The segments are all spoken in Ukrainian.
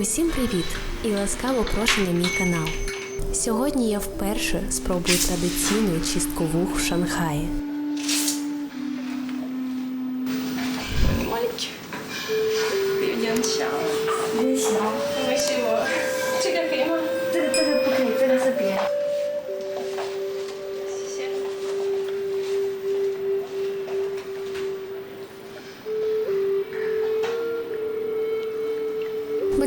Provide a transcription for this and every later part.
Усім привіт і ласкаво прошу на мій канал. Сьогодні я вперше спробую традиційну чистку вух в Шанхаї.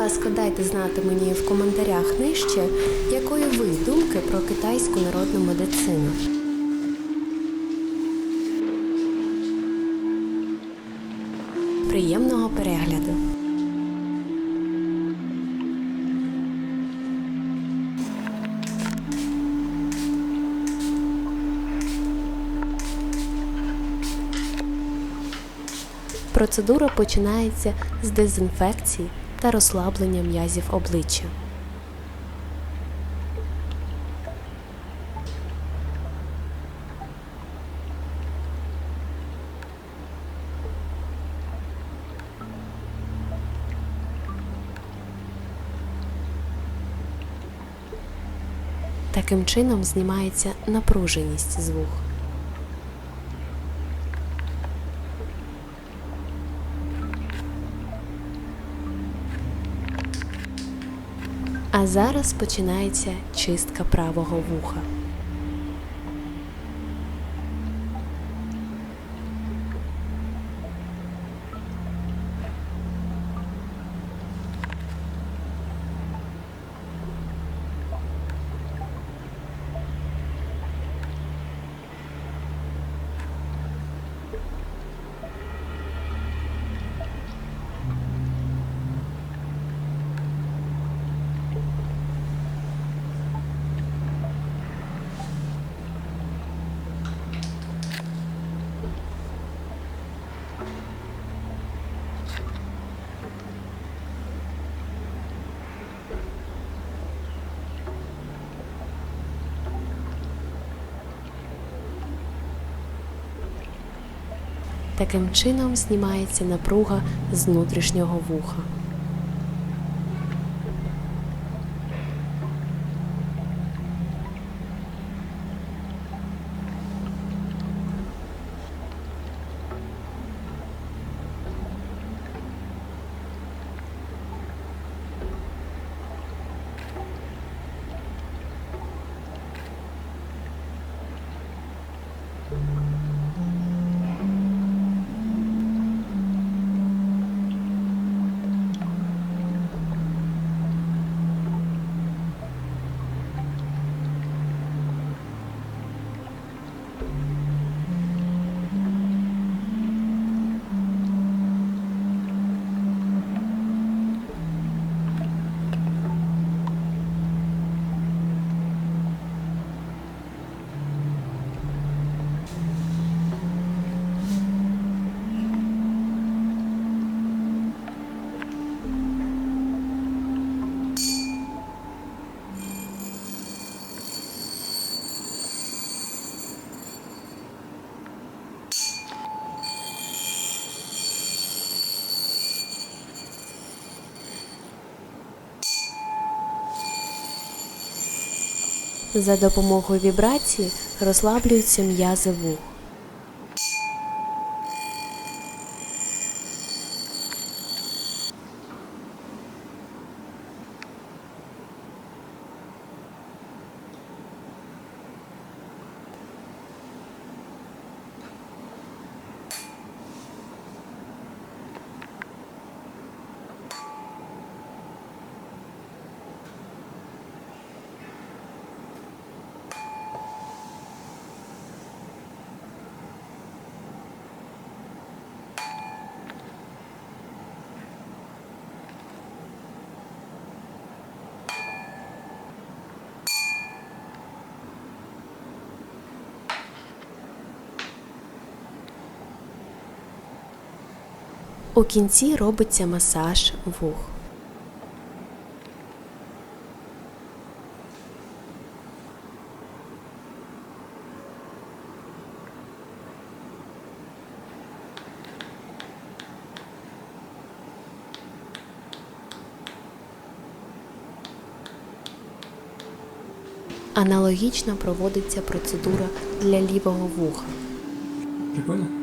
Ласка, дайте знати мені в коментарях нижче, якої ви думки про китайську народну медицину. Приємного перегляду! Процедура починається з дезінфекції та розслаблення м'язів обличчя. Таким чином знімається напруженість з. А зараз починається чистка правого вуха. Таким чином знімається напруга з внутрішнього вуха. За допомогою вібрації розслаблюються м'язи вух. У кінці робиться масаж вух. Аналогічно проводиться процедура для лівого вуха. Прикольно?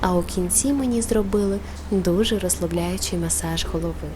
А у кінці мені зробили дуже розслабляючий масаж голови.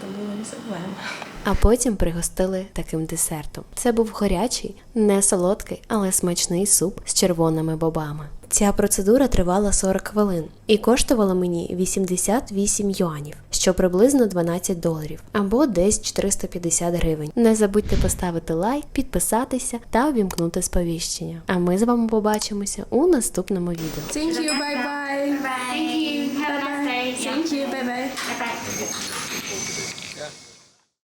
Пробуємо. А потім пригостили таким десертом. Це був горячий, не солодкий, але смачний суп з червоними бобами. Ця процедура тривала 40 хвилин і коштувала мені 88 юанів, що приблизно 12 доларів, або десь 450 гривень. Не забудьте поставити лайк, підписатися та увімкнути сповіщення. А ми з вами побачимося у наступному відео. Thank you, bye bye. Bye.